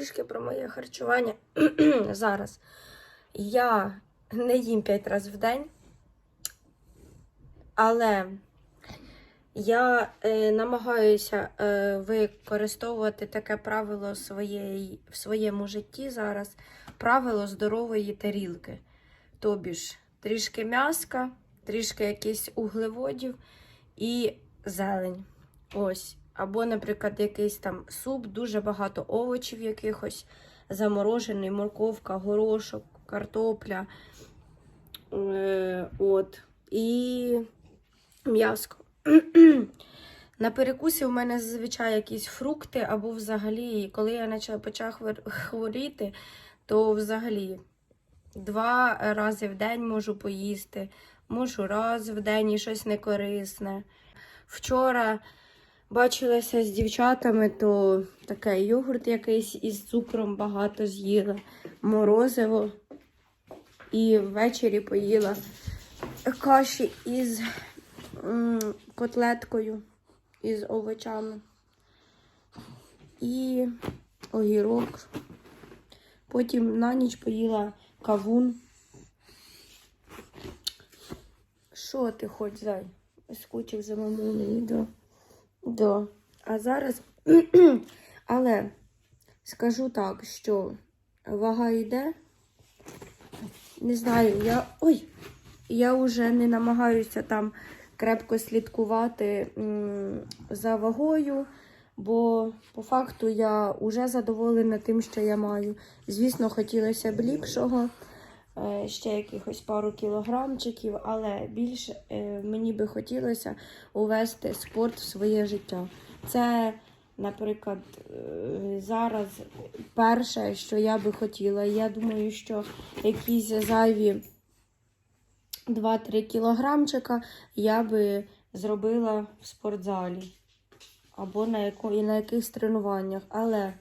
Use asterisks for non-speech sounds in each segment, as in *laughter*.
Трішки про моє харчування *clears throat* зараз. Я не їм 5 разів в день, але я е, намагаюся е, використовувати таке правило своєї, в своєму житті зараз правило здорової тарілки. Тобі ж трішки м'яска, трішки якихось углеводів і зелень. Ось. Або, наприклад, якийсь там суп, дуже багато овочів якихось, заморожений, морковка, горошок, картопля. Е, от. І м'яско. *clears throat* На перекусі у мене зазвичай якісь фрукти, або взагалі, коли я почала хворіти, то взагалі два рази в день можу поїсти, можу раз в день і щось некорисне. Вчора бачилася з дівчатами, то таке йогурт якийсь із цукром багато з'їла, морозиво. І ввечері поїла каші із котлеткою, із овочами. І огірок. Потім на ніч поїла кавун. Що ти хоч, зай? Скучив за мамулею, да. Да. А зараз, *clears throat* але скажу так, що вага йде. Не знаю, я. Ой! Я вже не намагаюся там крепко слідкувати за вагою, бо по факту я вже задоволена тим, що я маю. Звісно, хотілося б ліпшого, ще якихось пару кілограмчиків, але більше е, мені би хотілося увести спорт в своє життя. Це, наприклад, е, зараз перше, що я би хотіла. Я думаю, що якісь зайві 2-3 кілограмчика я би зробила в спортзалі або на, яко, і на якихось тренуваннях. Але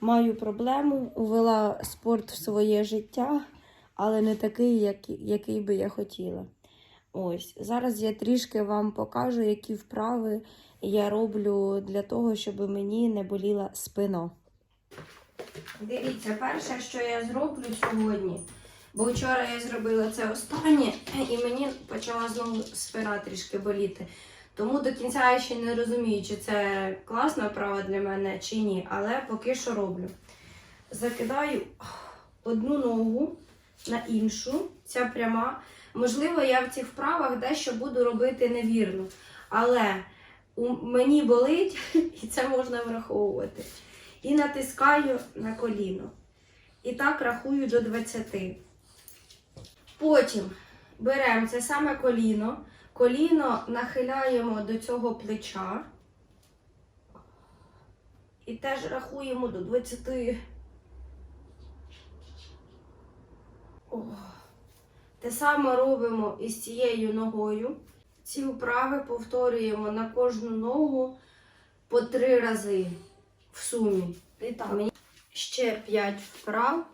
маю проблему, увела спорт в своє життя, але не такий, який, який би я хотіла. Ось зараз я трішки вам покажу, які вправи я роблю для того, щоб мені не боліла спина. Дивіться, перше, що я зроблю сьогодні, бо вчора я зробила це останнє, і мені почала знову спина трішки боліти. Тому до кінця я ще не розумію, чи це класна вправа для мене, чи ні, але поки що роблю. Закидаю одну ногу на іншу, ця пряма. Можливо, я в цих вправах дещо буду робити невірно, але мені болить, *laughs* і це можна враховувати. І натискаю на коліно. І так рахую до 20. Потім беремо це саме коліно. Коліно нахиляємо до цього плеча. І теж рахуємо до 20. О. Те саме робимо із цією ногою. Ці вправи повторюємо на кожну ногу по три рази в сумі. І так, ще 5 вправ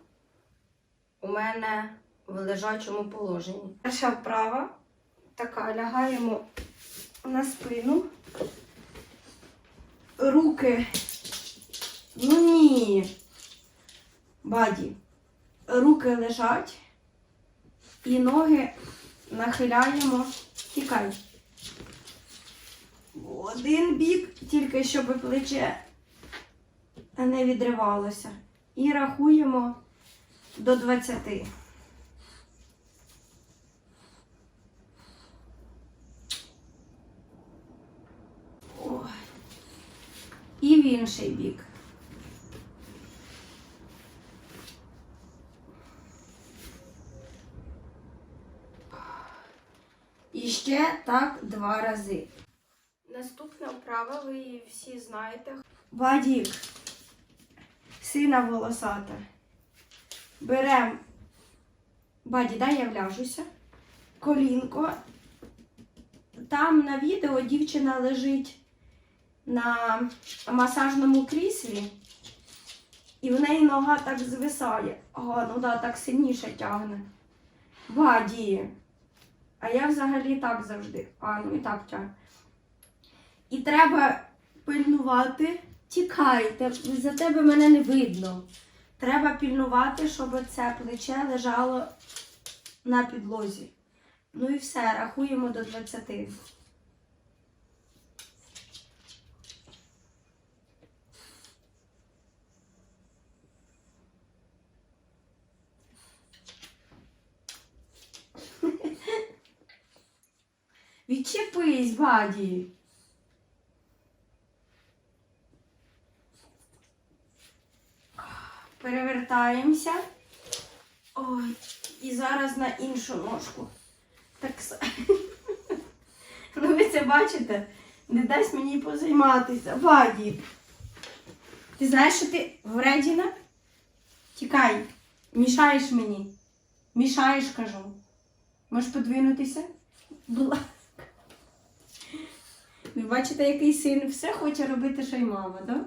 у мене в лежачому положенні. Перша вправа така, лягаємо на спину. Руки. Ну ні. Баді. Руки лежать. І ноги нахиляємо. Тікай. В один бік, тільки щоб плече не відривалося. І рахуємо до 20. Ой. І в інший бік. І ще так два рази. Наступна вправа, ви її всі знаєте. Вадік, сина волосата. Берем. Баді, дай я вляжуся. Колінко. Там на відео дівчина лежить на масажному кріслі. І в неї нога так звисає. Ага, ну да, так сильніше тягне. Ваді. А я взагалі так завжди. А, ну і так тягну. І треба пильнувати. Тікайте, за тебе мене не видно. Треба пильнувати, щоб це плече лежало на підлозі. Ну і все, рахуємо до 20. Відчепись, баді. Перевертаємося. Ой, і зараз на іншу ножку. Так *laughs* Ну ви це бачите? Не дасть мені позайматися. Ваді. Ти знаєш, що ти вредіна? Тікай. Мішаєш мені. Мішаєш, кажу. Можеш подвинутися? Ласка. Ви бачите, який син все хоче робити, що й мама, так? Да?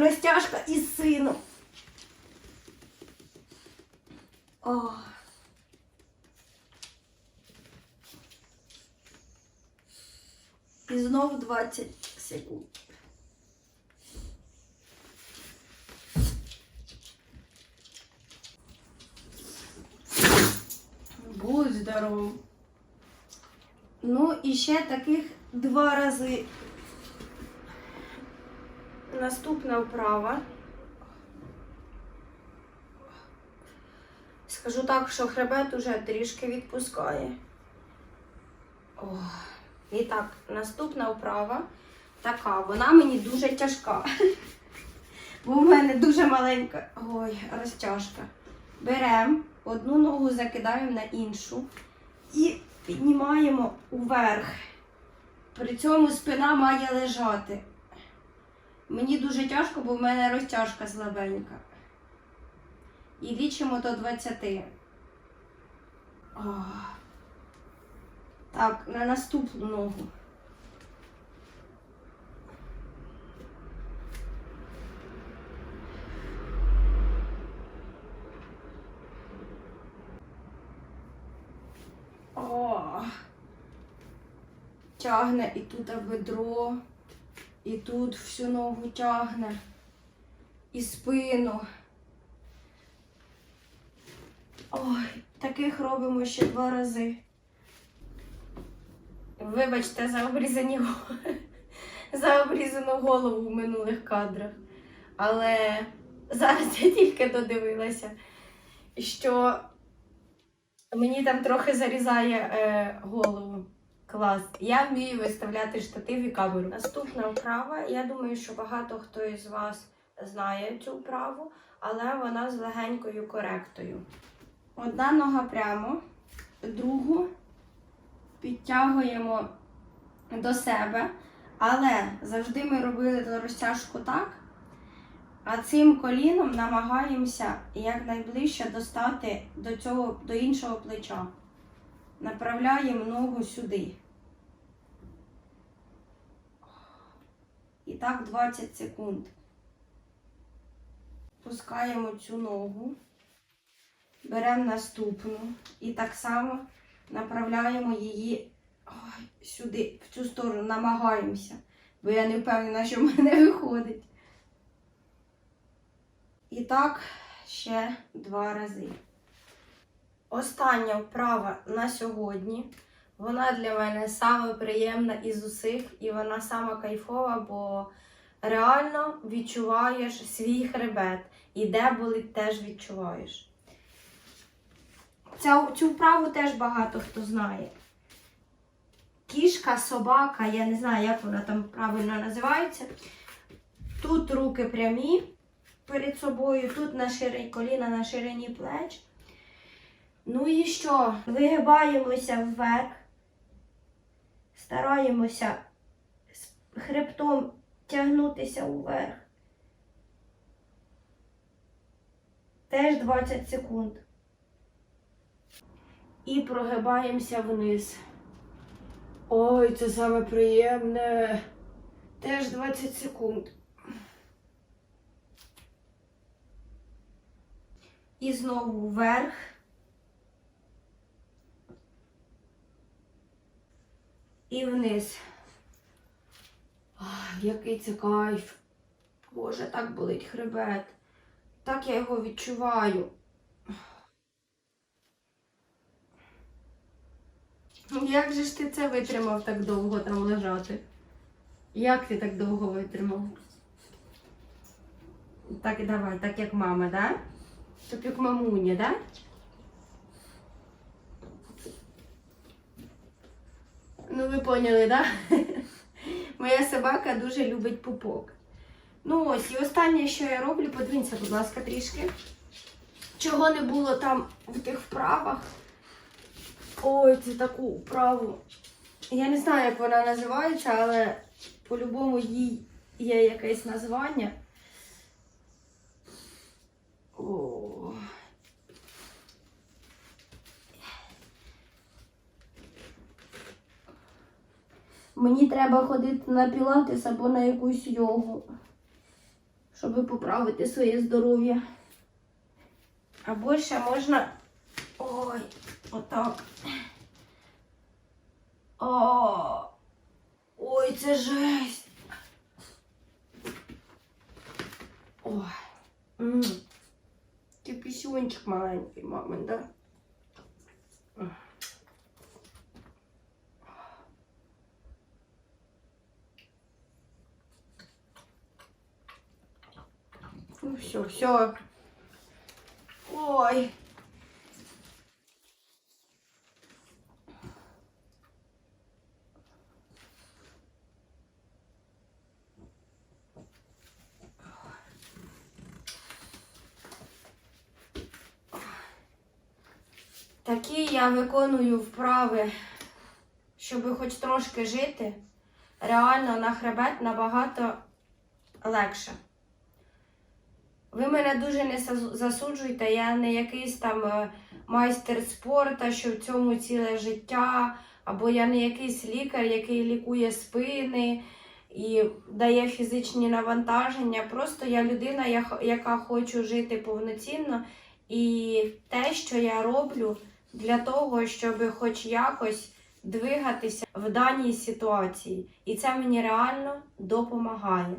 Розтяжка із сином. О. І знов 20 секунд. Будь здоров. Ну і ще таких два рази. Наступна вправа. Скажу так, що хребет уже трішки відпускає. О. І так, наступна вправа така, вона мені дуже тяжка. *laughs* Бо в мене дуже маленька ой, розтяжка. Беремо одну ногу, закидаємо на іншу і піднімаємо уверх. При цьому спина має лежати. Мені дуже тяжко, бо в мене розтяжка слабенька. І лічимо до 20. О. Так, на наступну ногу. Тягне і тут бедро, і тут всю ногу тягне, і спину. Ой, таких робимо ще два рази. Вибачте за обрізані *laughs* за обрізану голову в минулих кадрах. Але зараз я тільки додивилася, що мені там трохи зарізає е, голову. Клас. Я вмію виставляти штатив і камеру. Наступна вправа. Я думаю, що багато хто із вас знає цю вправу, але вона з легенькою коректою. Одна нога прямо, другу підтягуємо до себе, але завжди ми робили розтяжку так, а цим коліном намагаємося якнайближче достати до, цього, до іншого плеча. Направляємо ногу сюди. І так 20 секунд. Пускаємо цю ногу, беремо наступну і так само направляємо її сюди, в цю сторону, намагаємося, бо я не впевнена, що в мене виходить. І так ще два рази. Остання вправа на сьогодні. Вона для мене саме приємна із усіх, і вона сама кайфова, бо реально відчуваєш свій хребет. І де болить, теж відчуваєш. Ця, цю вправу теж багато хто знає. Кішка, собака, я не знаю, як вона там правильно називається. Тут руки прямі перед собою, тут на ширині коліна на ширині плеч. Ну і що? Вигибаємося вверх, стараємося з хребтом тягнутися вверх. Теж 20 секунд. І прогибаємося вниз. Ой, це саме приємне. Теж 20 секунд. І знову вверх. І вниз. Ах, який це кайф. Боже, так болить хребет. Так я його відчуваю. Як же ж ти це витримав так довго там лежати? Як ти так довго витримав? Так, давай, так як мама, да? Як мамуня, да? Ну, ви поняли, да? *laughs* Моя собака дуже любить пупок. Ну ось, і останнє, що я роблю, подивіться, будь ласка, трішки. Чого не було там в тих вправах. Ой, це таку вправу. Я не знаю, як вона називається, але по-любому їй є якесь названня. О. Мені треба ходити на пілатес або на якусь йогу, щоб поправити своє здоров'я. Або ще можна. Ой, отак. О, ой, це жесть. Ой. Ти пісюнчик маленький, мамин, да? Ну все, все. Ой. Такі я виконую вправи, щоб хоч трошки жити. Реально на хребет набагато легше. Ви мене дуже не засуджуйте, я не якийсь там е, майстер спорту, що в цьому ціле життя, або я не якийсь лікар, який лікує спини і дає фізичні навантаження. Просто я людина, яка хочу жити повноцінно. І те, що я роблю для того, щоб хоч якось двигатися в даній ситуації. І це мені реально допомагає.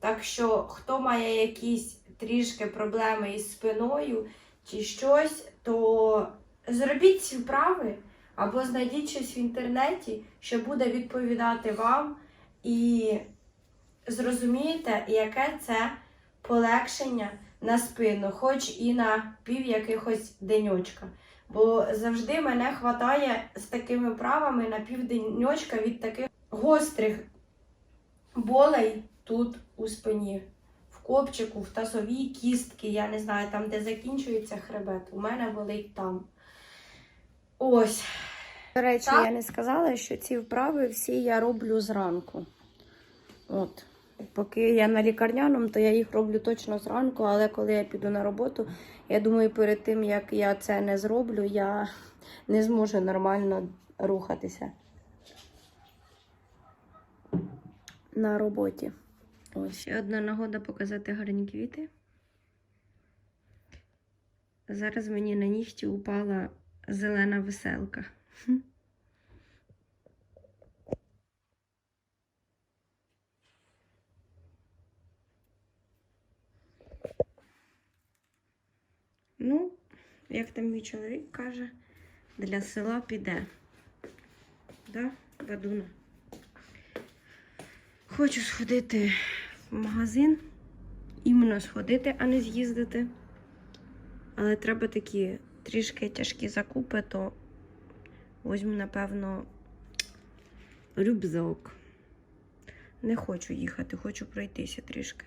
Так що, хто має якісь трішки проблеми із спиною чи щось, то зробіть ці вправи або знайдіть щось в інтернеті, що буде відповідати вам, і зрозумієте, яке це полегшення на спину, хоч і на пів якихось деньочка. Бо завжди мене хватає з такими вправами на південьочка від таких гострих болей тут у спині, копчику, в тазовій кістки, я не знаю, там, де закінчується хребет. У мене болить там. Ось. До речі, Так. я не сказала, що ці вправи всі я роблю зранку. От. Поки я на лікарняному, то я їх роблю точно зранку, але коли я піду на роботу, я думаю, перед тим як я це не зроблю, я не зможу нормально рухатися на роботі. Ось одна нагода показати гарні квіти. Зараз мені на нігті упала зелена веселка. *laughs* Ну, як там мій чоловік каже, для села піде. Да, Бадуна? Хочу сходити в магазин, іменно сходити, а не з'їздити. Але треба такі трішки тяжкі закупи, то візьму, напевно, рюкзак. Не хочу їхати, хочу пройтися трішки.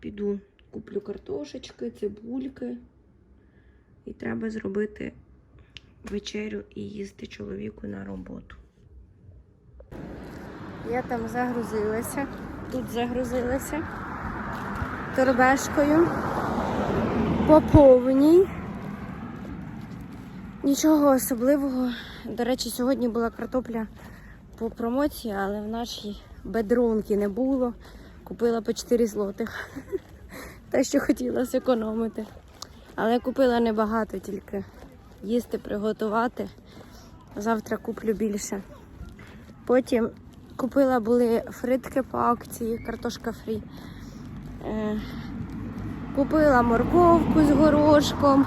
Піду, куплю картошечки, цибульки. І треба зробити вечерю і їсти чоловіку на роботу. Я там загрузилася, тут загрузилася торбешкою по повній. Нічого особливого. До речі, сьогодні була картопля по промоції, але в нашій бедронки не було. Купила по 4 злотих. *laughs* Те, що хотіла зекономити. Але купила небагато тільки. Їсти приготувати. Завтра куплю більше. Потім купила були фритки по акції, картошка фрі. Е, купила морковку з горошком.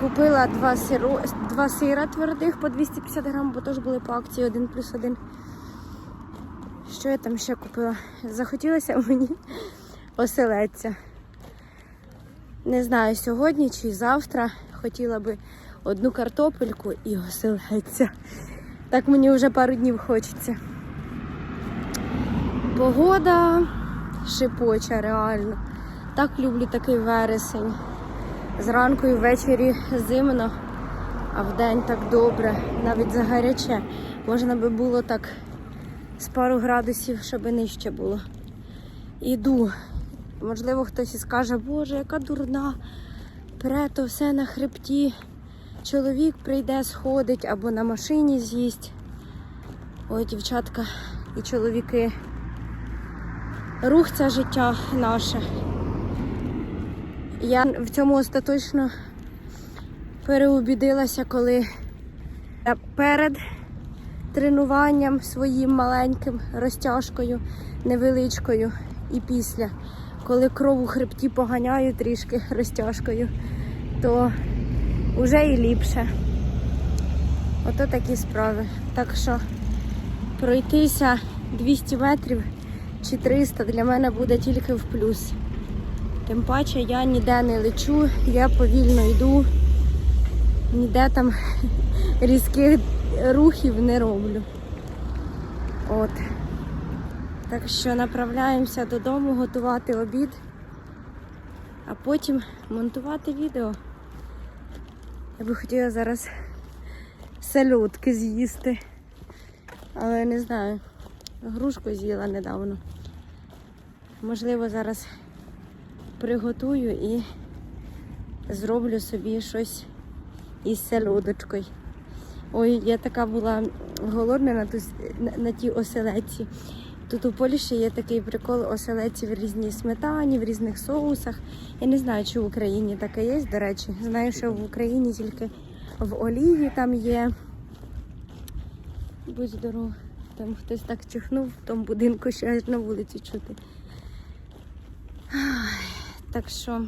Купила два, сиро, два сира твердих по 250 грам, бо теж були по акції 1 плюс 1. Що я там ще купила? Захотілося *laughs* мені оселедця. Не знаю, сьогодні чи завтра хотіла би одну картопельку і оселедця. Так мені вже пару днів хочеться. Погода шипоча реально. Так люблю такий вересень. Зранку і ввечері зимно, а вдень так добре, навіть загаряче. Можна би було так з пару градусів, щоб нижче було. Іду. Можливо, хтось і скаже, Боже, яка дурна, пре то все на хребті. Чоловік прийде, сходить або на машині з'їсть. Ой, дівчатка і чоловіки. Рух це життя наше. Я в цьому остаточно переубідилася, коли перед тренуванням своїм маленьким розтяжкою невеличкою і після, коли кров у хребті поганяю трішки розтяжкою, то вже і ліпше. Ото такі справи. Так що пройтися 200 метрів чи 300 для мене буде тільки в плюс. Тим паче я ніде не лечу, я повільно йду, ніде там *laughs* різких рухів не роблю. От. Так що направляємося додому готувати обід, а потім монтувати відео. Я би хотіла зараз сельодки з'їсти. Але не знаю, грушку з'їла недавно. Можливо, зараз приготую і зроблю собі щось із селодочкою. Ой, я така була голодна на, ту, на, на тій оселедці. Тут у Польщі є такий прикол оселедці в різній сметані, в різних соусах. Я не знаю, чи в Україні таке є, до речі. Знаю, що в Україні тільки в олії там є. Будь здоров. Там хтось так чихнув в тому будинку, що аж на вулиці чути. Так що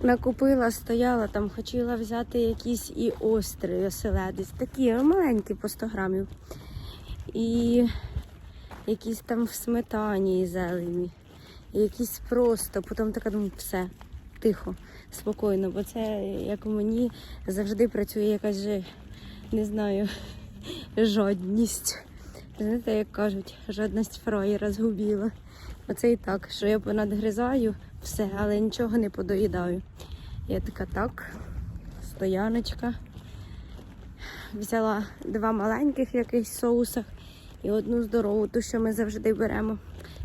накупила, стояла, там хотіла взяти якийсь і острий оселедець, такі маленькі по 100 грамів. І якісь там в сметані і зелені, і якісь просто, потім така думаю, все, тихо, спокійно, бо це як у мені завжди працює якась же, не знаю, жодність. Знаєте, як кажуть, жодність фраєра згубила. Оце і так, що я понадгризаю все, але нічого не подоїдаю. Я така так, стояночка. Взяла два маленьких якихось соусах і одну здорову, ту, що ми завжди беремо.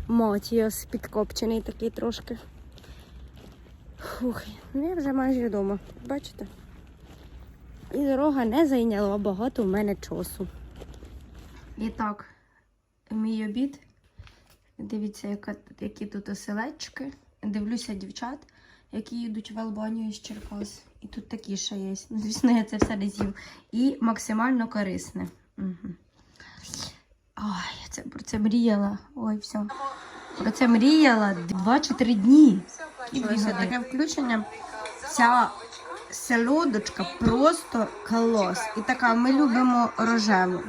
Мотіос підкопчений такий трошки. Фух, ну я вже майже вдома, бачите? І дорога не зайняла багато в мене часу. І так, мій обід. Дивіться, які тут оселедчики. Дивлюся дівчат, які їдуть в Албанію з Черкас. І тут такі ще є. Ну, звісно, я це все не з'їв. І максимально корисне. Угу. Ой, я це, про це мріяла. Ой, все. Про це мріяла два чи три дні. І таке включення. Ця селодочка просто колос. І така, ми любимо рожеву.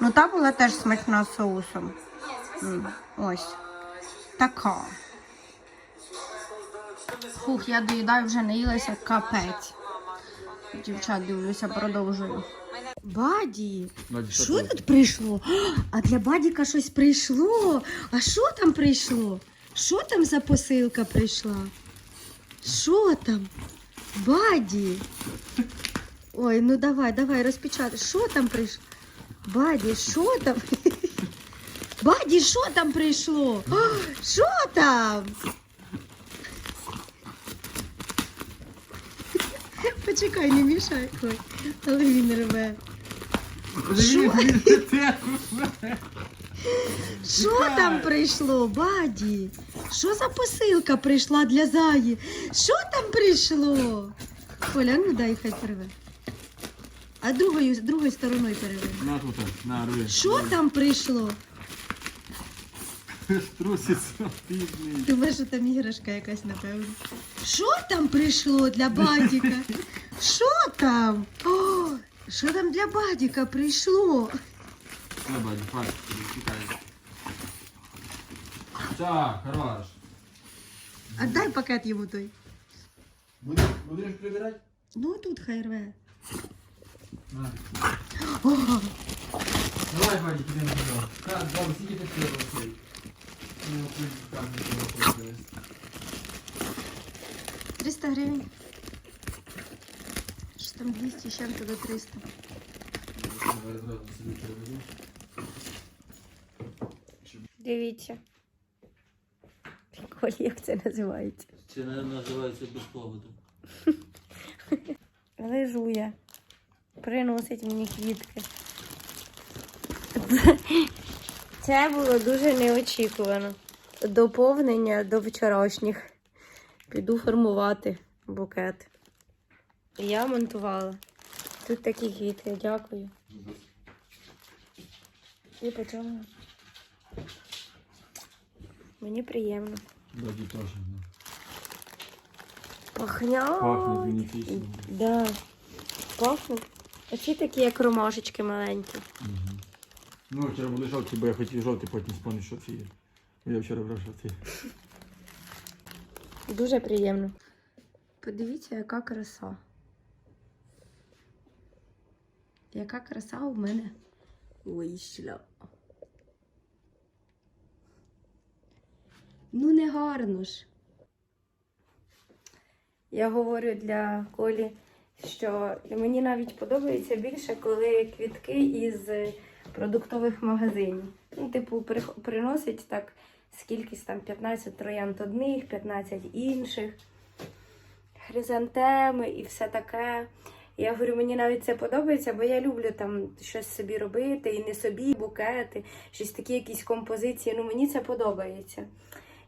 Ну, та була теж смачна з соусом. Ось. Така. Фух, я доїдаю вже наїлася капець. Дівчат дивлюся, продовжую. Баді, що тут прийшло? *gasps* А для Бадіка щось прийшло. А що там прийшло? Що там за посилка прийшла? Що там? Баді. Ой, ну давай, давай, розпечатай. Що там прийшло? Баді, що там? *laughs* Баді, що там прийшло? А, *gasps* Що там? Почекай, не мішай. Ой, але він рве. Що? Що там прийшло, баді? Що за посилка прийшла для заї? Що там прийшло? Коля, ну дай хай переве. А другою, другою стороною переве. На тут, на руї. Що там прийшло? Труситься бідний. Думаєш, що там іграшка якась, напевно. Що там прийшло для бадіка? Що там? О, що там для бадіка прийшло? На баді, факт, чекай. Так, хорош. А дай пакет йому той. Будеш, будеш прибирати? Ну тут хай рве. На. О, Давай, Баді, підемо сюди. Так, добре, скільки ти треба 300 гривень. Що там 200, з чим-то до 300. Давай зразу собі переведу. Дивіться. Коль, як це називається? Це не називається без поводу. *laughs* Лежує. Приносить мені квітки. Це було дуже неочікувано. Доповнення до вчорашніх. Піду формувати букет. Я монтувала. Тут такі квіти, дякую. І по чому? Мені приємно. Баді теж. Пахнять. Бенефісно. Да. Пахнуть. Оці такі, як ромашечки маленькі. Мгм. Ну, вчора були жовті, бо я хотів жовті, потім спомнив, що це є. Я вчора брав жовті. Дуже приємно. Подивіться, яка краса. Яка краса у мене вийшла. Ну, не гарно ж. Я говорю для Колі, що мені навіть подобається більше, коли квітки із продуктових магазинів. Ну, типу, приносять так скількись там 15 троянд одних, 15 інших, хризантеми і все таке. Я говорю, мені навіть це подобається, бо я люблю там щось собі робити, і не собі букети, щось такі якісь композиції. Ну мені це подобається.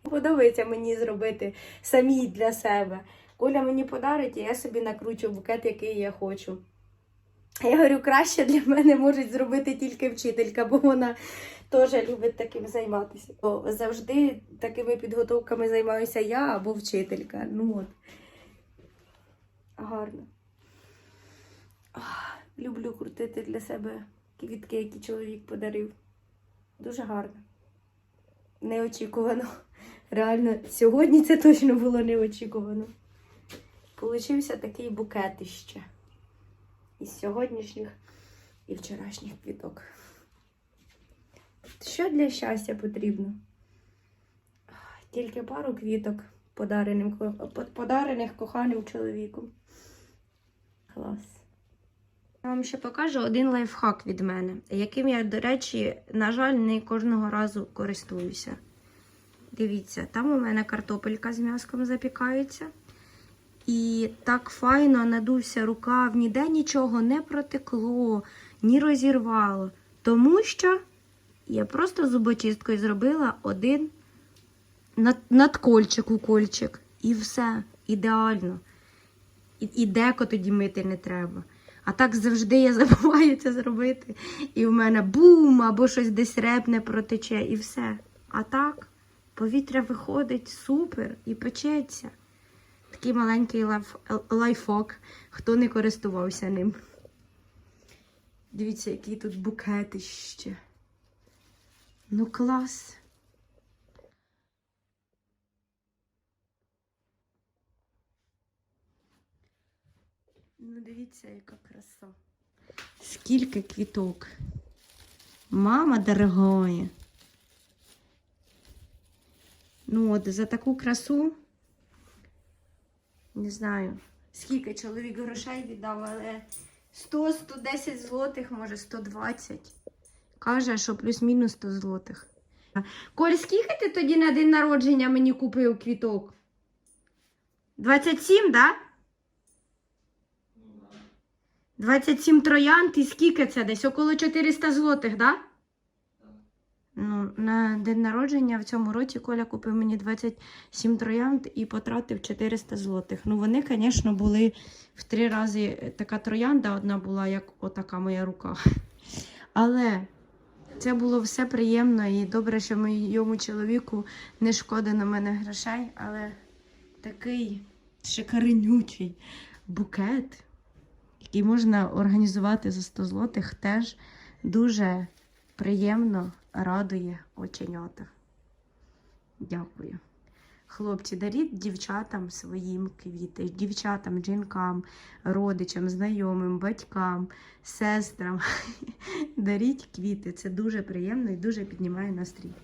Подобається мені зробити самі для себе. Коля мені подарить, і я собі накручу букет, який я хочу. Я говорю, краще для мене може зробити тільки вчителька, бо вона теж любить таким займатися. О, завжди такими підготовками займаюся я або вчителька. Ну от. Гарно. Люблю крутити для себе квітки, які чоловік подарив. Дуже гарно. Неочікувано. Реально, сьогодні це точно було неочікувано. Получився такий букетище із сьогоднішніх і вчорашніх квіток. Що для щастя потрібно? Тільки пару квіток, подареним, подарених коханим чоловіком. Клас. Я вам ще покажу один лайфхак від мене, яким я, до речі, на жаль, не кожного разу користуюся. Дивіться, там у мене картопелька з м'яском запікається. І так файно надувся рукав, ніде нічого не протекло, ні розірвало. Тому що я просто зубочисткою зробила один над, надкольчик у кольчик. І все, ідеально. І, і деко тоді мити не треба. А так завжди я *laughs* забуваю це зробити. І в мене бум, або щось десь репне протече, і все. А так, повітря виходить супер і печеться. Такий маленький лайф, лайфок, хто не користувався ним. Дивіться, який тут букетище. Ну, клас. Ну, дивіться, яка краса. Скільки квіток. Мама дорогая. Ну, от за таку красу. Не знаю, скільки чоловік грошей віддав, але 100-110 злотих, може 120. Каже, що плюс-мінус 100 злотих. Коль, скільки ти тоді на день народження мені купив квіток? 27, да? 27 троянд і скільки це десь? Около 400 злотих, да? Ну, на день народження в цьому році Коля купив мені 27 троянд і потратив 400 злотих. Ну, вони, звісно, були в три рази така троянда, одна була, як отака моя рука. Але це було все приємно і добре, що моєму чоловіку не шкода на мене грошей, але такий шикарнючий букет, який можна організувати за 100 злотих, теж дуже приємно радує оченята. Дякую. Хлопці, даріть дівчатам своїм квіти, дівчатам, жінкам, родичам, знайомим, батькам, сестрам. *laughs* Даріть квіти. Це дуже приємно і дуже піднімає настрій.